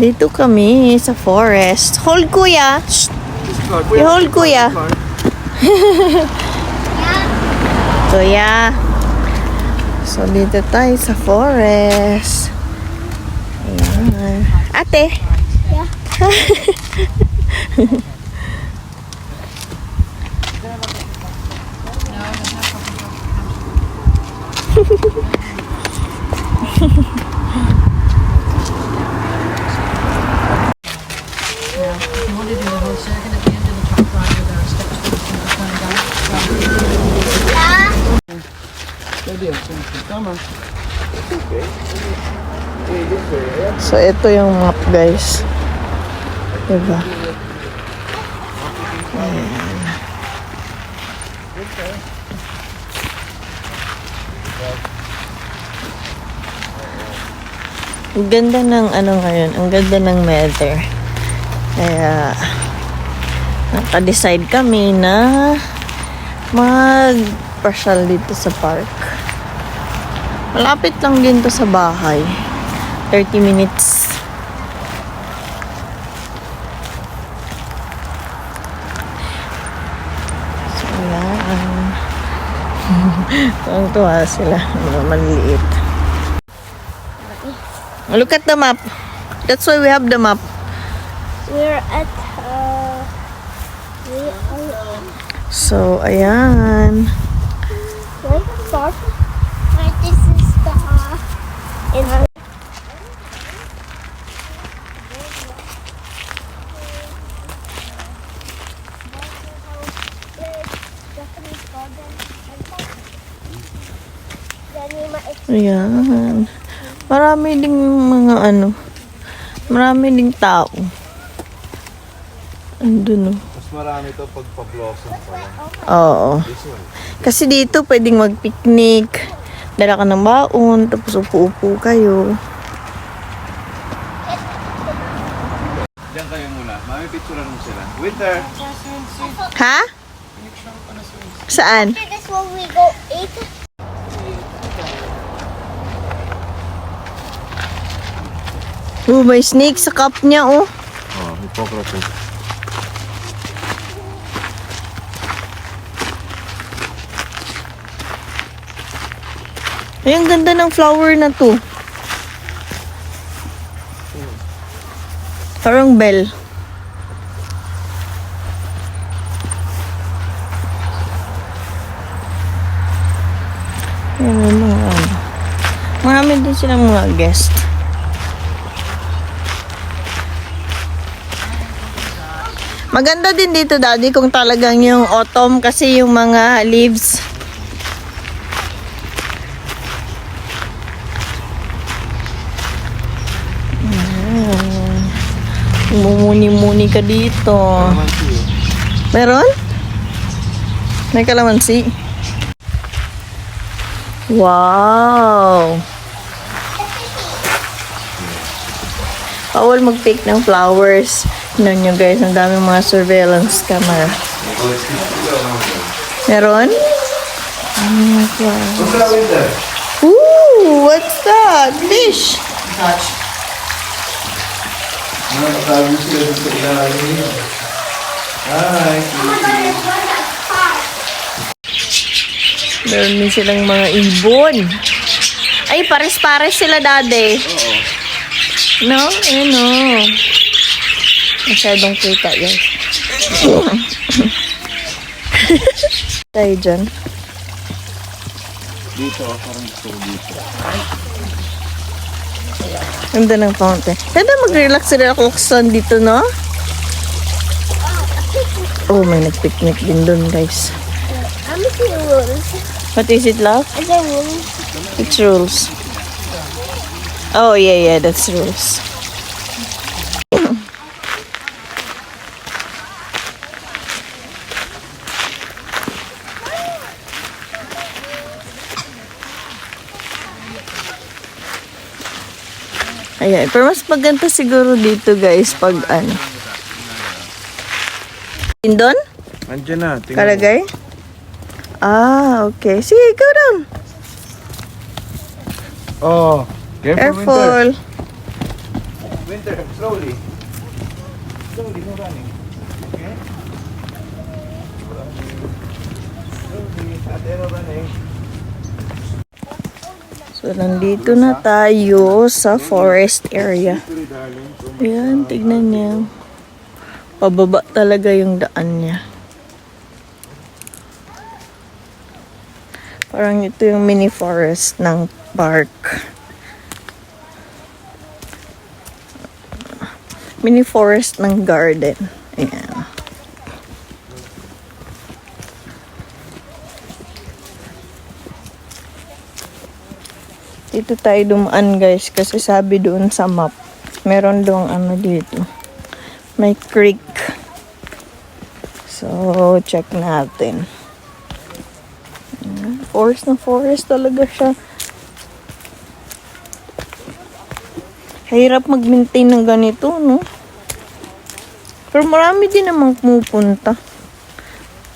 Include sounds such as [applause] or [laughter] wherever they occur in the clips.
Dito kami sa forest. Hold kuya. Shh. I-hold kuya. [laughs] Kuya. So, dito tayo sa forest. Ayan. Ate. Yeah. [laughs] So, ito yung map, guys. Diba? Ang ganda ng ano ngayon, ang ganda ng weather. Kaya, naka-decide kami na mag-pasyal dito sa park. Malapit lang din to sa bahay. 30 minutes. So, yan. [laughs] Tuwang-tuwa sila. Mga maliit. Look at the map. That's why we have the map. We're at uh we are So, ayan. Right, this is the Ayan. Marami ding mga ano. Marami ding tao. Andun oh. Mas marami to pag pa-blossom pa lang. Oo. This one. Kasi dito pwedeng mag-picnic. Dala ka ng baon, tapos upo-upo kayo. Diyan kayo muna. Mami picture mo sila. Winter! Ha? Saan? This we go eat. Oh, may snake sa cup niya, oh. Oh, Hippocrates. Ay, ang ganda ng flower na to. Parang bell. Ayan, mga ano. Marami din silang mga guest. Maganda din dito, Daddy, kung talagang yung autumn kasi yung mga leaves Mumuni-muni ka dito. Meron? May kalamansi. Wow! Bawal mag-pick ng flowers. Tignan nyo guys, ang daming mga surveillance camera. Meron? Oh my God. What's that winter? Ooh, what's that? Fish! Hi! Meron din silang mga ibon. Ay, pares-pares sila dati. Oo. No? Ano? Masyadong kita yan. [laughs] Tayo dyan. Dito, parang gusto ko dito. Ganda ng fountain. Ganda mag-relax relax lang dito, no? Oh, may nag-picnic din doon, guys. I'm seeing rules. What is it, love? It's rules. Oh, yeah, yeah, that's rules. Ayan, pero mas maganda siguro dito guys pag ano. Tindon? Andiyan na. tingnan mo. Kalagay? Ah, okay. Sige, go down. Oh, careful, winter. Careful. Winter, slowly. Slowly, no running. Okay? Slowly, ate, no running. So, nandito na tayo sa forest area. Ayan, tignan niya. Pababa talaga yung daan niya. Parang ito yung mini forest ng park. Mini forest ng garden. Ayan. Dito tayo dumaan guys kasi sabi doon sa map meron doon ano dito may creek. So check natin. Ayan, forest na forest talaga siya. Hirap mag-maintain ng ganito no? Pero marami din namang pumupunta.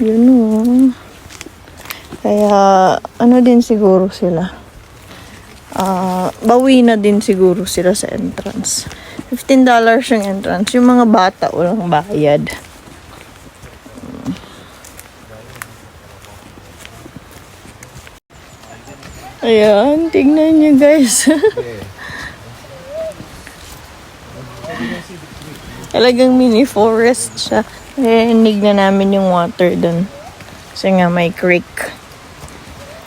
Yun oh. kaya ano din siguro sila Ah, bawi na din siguro sila sa entrance. $15 yung entrance. Yung mga bata, walang bayad. Ayan, tignan niyo guys. [laughs] Talagang mini forest siya. Narinig na namin yung water dun. Kasi nga may creek.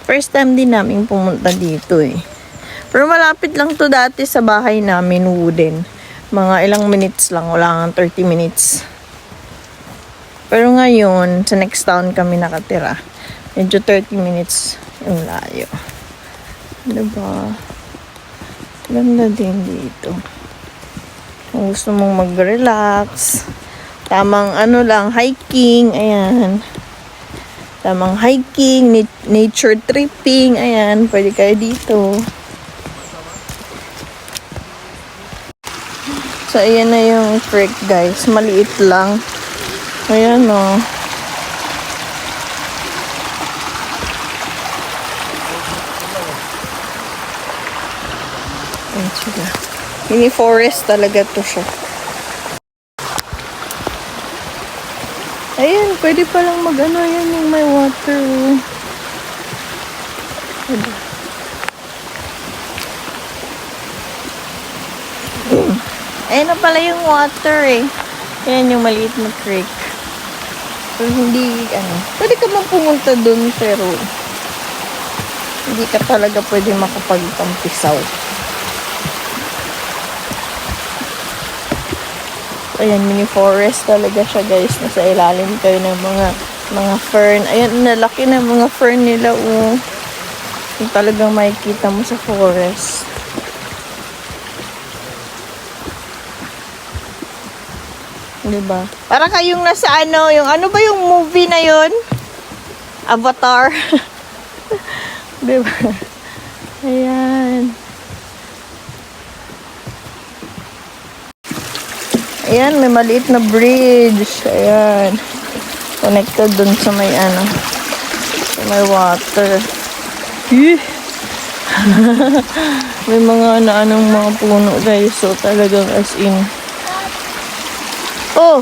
First time din namin pumunta dito eh. Pero malapit lang to dati sa bahay namin, wooden. Mga ilang minutes lang, wala nga 30 minutes. Pero ngayon, sa next town kami nakatira. Medyo 30 minutes yung layo. Diba? Ganda din dito. Kung gusto mong mag-relax, tamang ano lang, hiking, ayan. Tamang hiking, nat- nature tripping, ayan, pwede kayo dito. So, ayan na yung creek, guys. Maliit lang. Ayan, oh. Ayan sila. Mini forest talaga to siya. Ayan, pwede palang mag-ano. Ayan yung may water, oh. Ayan na pala yung water eh. Ayan yung maliit na creek. Pero hindi, ano, pwede ka man pumunta dun pero hindi ka talaga pwede makapagtampisaw. Ayan, mini forest talaga siya guys. Nasa ilalim kayo ng mga mga fern. Ayan, nalaki na mga fern nila oh. Yung talagang makikita mo sa forest. Diba? Para kayong nasa ano, yung ano ba yung movie na yun? Avatar. [laughs] diba? Ayan. Ayan, may maliit na bridge. Ayan. Connected dun sa may ano, sa may water. Ih! [laughs] may mga ano-anong mga puno guys. So talagang as in, Oh!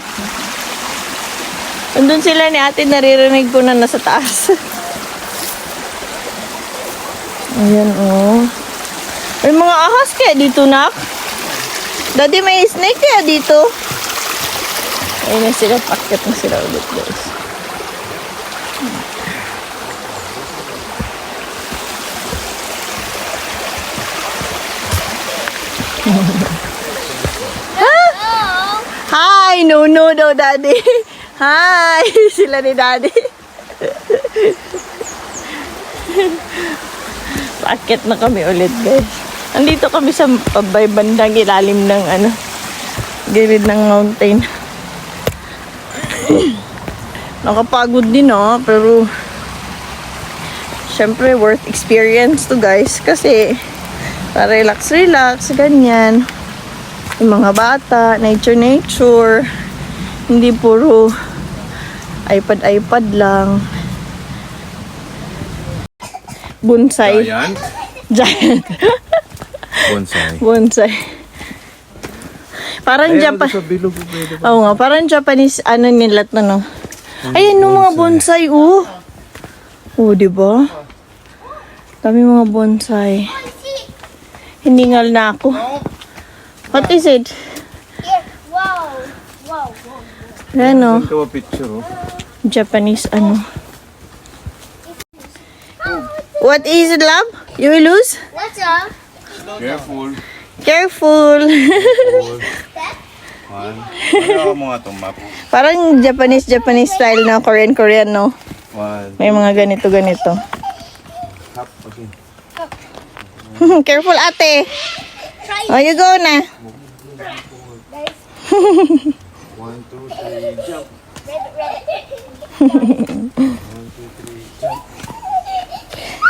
Andun sila ni ate, naririnig ko na nasa taas. [laughs] Ayan, oh. May mga ahas kaya dito, nak? Daddy, may snake kaya dito? Ayun na sila, packet na sila ulit, guys. Oh, Hi! No, no daw, daddy. [laughs] Hi! [laughs] Sila ni daddy. [laughs] Paket na kami ulit, guys. Andito kami sa pabay bandang ilalim ng ano, gilid ng mountain. [coughs] Nakapagod din, oh, pero syempre worth experience to, guys. Kasi, para relax, relax, ganyan yung mga bata, nature nature, hindi puro iPad iPad lang. Bonsai. Giant. Giant. [laughs] Bonsai. Bonsai. Parang Japan. bilog pwede Oo nga, parang Japanese ano nila to, no? Ayan, no, mga bonsai, oh. Oh, di ba? Dami mga bonsai. Hiningal na ako. What is it? Here. Wow. Wow. oh. Ito picture oh. Japanese, ano. What is it, love? You will lose? What's up? Careful. Careful. One. Ano mo nga itong map? parang Japanese, Japanese style na Korean, Korean, no? One. May mga ganito, ganito. Hop. Okay. [laughs] Careful, ate. Try Oh, you go na. One, two, three, jump. One, two, three, jump.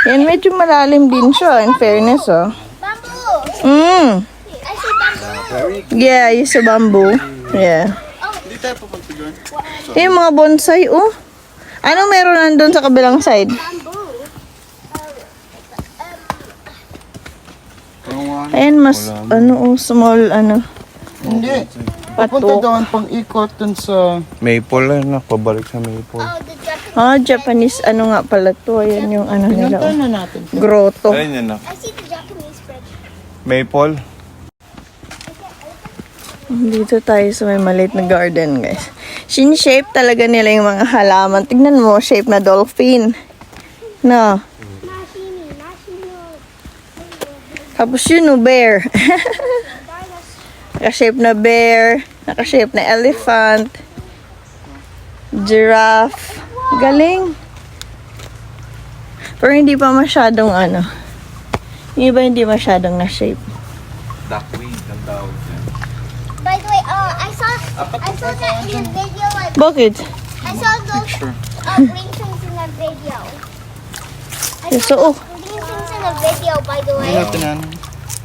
Yan, medyo malalim din siya, in fairness, oh. Bamboo. Mm. I see bamboo. Very Yeah, use a bamboo. Yeah. Hindi tayo papunta doon. Yung mga bonsai, oh. Ano meron nandun sa kabilang side? Bamboo. One. Ayan, mas, ano, oh, small, ano, Hindi. Papunta pato. doon pang ikot dun sa... Maple na. Pabalik sa maple. Oh. Ah, Japanese, ano nga pala to. Ayan yung ano nila, Pinunta oh. na natin. Grotto. Ayun yan na. I see the Japanese bread. Maple. Dito tayo sa may maliit na garden, guys. Shin-shape talaga nila yung mga halaman. Tignan mo, shape na dolphin. No. Tapos yun, oh, bear. [laughs] Naka-shape na bear. Naka-shape na elephant. Giraffe. Galing. Pero hindi pa masyadong ano. Yung iba hindi masyadong na-shape. Duckweed ang tawag niya. By the way, uh, I saw, I saw that in the video. Like, Bakit? I saw those uh, green things in the video. I saw oo. those green things in the video. By the way.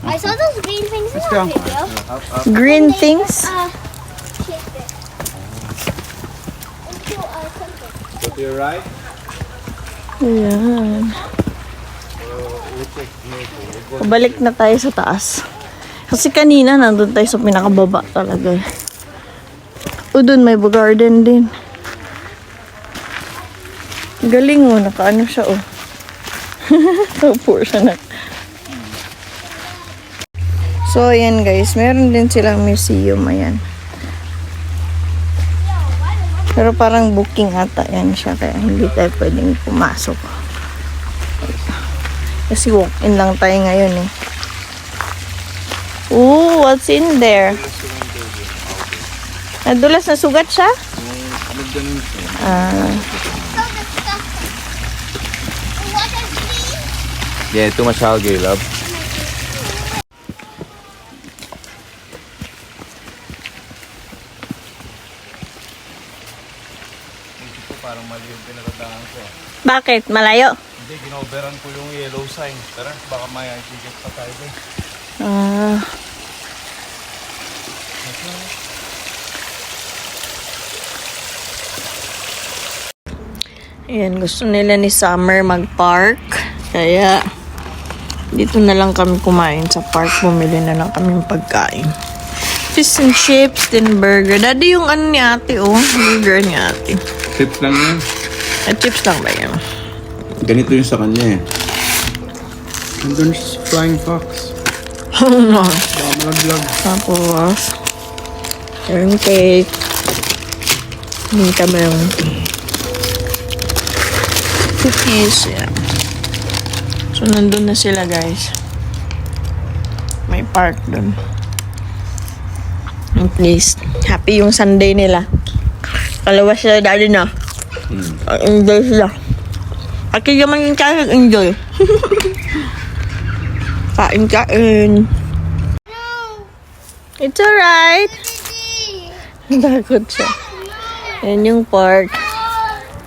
I saw those green things in the video. Green They things? Uh, shaped it into uh, something. To the right. Ayan. Balik na tayo sa taas. Kasi kanina nandun tayo sa pinakababa talaga. O dun may garden din. Galing oh, nakaano siya oh. [laughs] Tapos siya na. So ayan guys, meron din silang museum ayan. Pero parang booking ata yan siya kaya hindi tayo pwedeng pumasok. Kasi walk-in lang tayo ngayon eh. Ooh, what's in there? Nadulas na sugat siya? Ah, So the stuff. What is green? Yeah, too much algae, love. Parang mali yung pinatandaan ko. bakit? Malayo? Hindi, ginoberan ko yung yellow sign. Tara, baka may ticket pa tayo doon. Ah. Ayan, gusto nila ni Summer mag-park. Kaya, dito na lang kami kumain sa park. Bumili na lang kami ng pagkain. Fish and chips, then burger. Daddy, yung ano ni ate, oh. Burger ni ate. Tips lang yun. At chips lang ba yan? Ganito yung sa kanya eh. Nandun sa flying fox. [laughs] no. Baka malaglag. Tapos, yung cake. Yung kami yung cookies. Yeah. So, nandun na sila, guys. May park dun. At least, happy yung Sunday nila. Kalawa sila dali na. Enjoy sila. At kaya man yung kaya enjoy. [laughs] Kain-kain. It's alright. Didi. Takot siya. Yan yung park.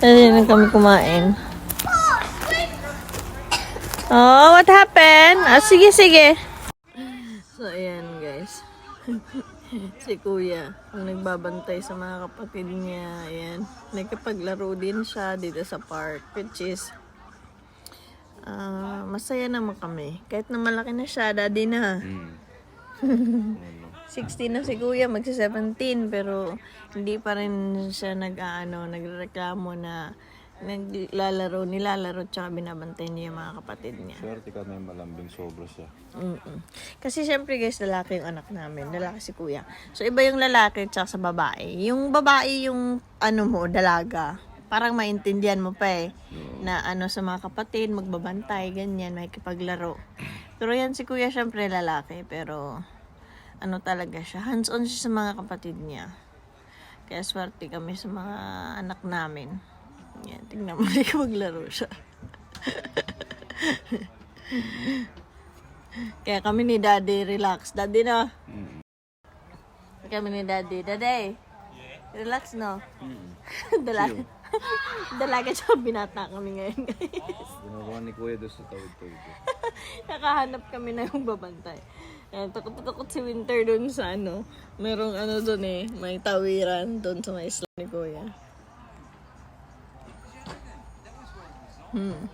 Ayan na kami kumain. Oh, what happened? Ah, sige, sige. So, ayan guys. [laughs] si kuya, ang nagbabantay sa mga kapatid niya. Ayan. Nagkapaglaro din siya dito sa park, which is ah, masaya naman kami. Kahit na malaki na siya, daddy na. [laughs] 16 na si kuya, magsi-17, pero hindi pa rin siya nag-ano, nagreklamo na naglalaro, nilalaro, tsaka binabantay niya yung mga kapatid niya. Swerte ka may malambing sobra siya. Mm-mm. Kasi syempre guys, lalaki yung anak namin. Lalaki si kuya. So iba yung lalaki tsaka sa babae. Yung babae yung ano mo, dalaga. Parang maintindihan mo pa eh. Na ano sa mga kapatid, magbabantay, ganyan, makikipaglaro. Pero yan si kuya syempre lalaki. Pero ano talaga siya. Hands-on siya sa mga kapatid niya. Kaya swerte kami sa mga anak namin. Yan, tingnan mo, [laughs] maglaro siya. Kaya kami ni Daddy relax. Daddy no? Kami ni Daddy. Daddy, relax no? [laughs] Dalaga. [laughs] Dalaga siya binata kami ngayon guys. Ginawa ni Kuya doon sa tawid-tawid. Nakahanap kami na yung babantay. Ayan, takot na takot si Winter doon sa ano. Merong ano doon eh, may tawiran doon sa may isla ni Kuya. Hmm.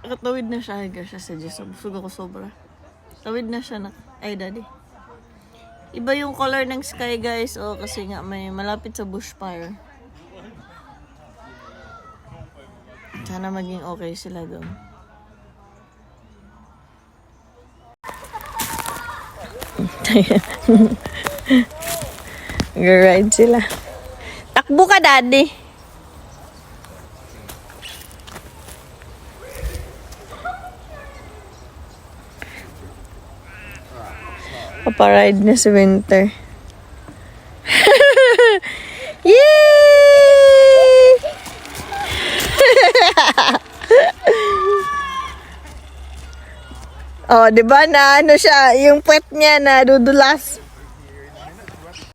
Nakatawid na siya, higa siya sa Diyos. Busog ako sobra. Tawid na siya na. Ay, daddy. Iba yung color ng sky, guys. Oh, kasi nga may malapit sa bushfire. Sana maging okay sila doon. [laughs] Nag-ride sila. Takbo ka, daddy. Paparide na si Winter. [laughs] Yay! [laughs] oh, di ba na ano siya, yung puwet niya na dudulas.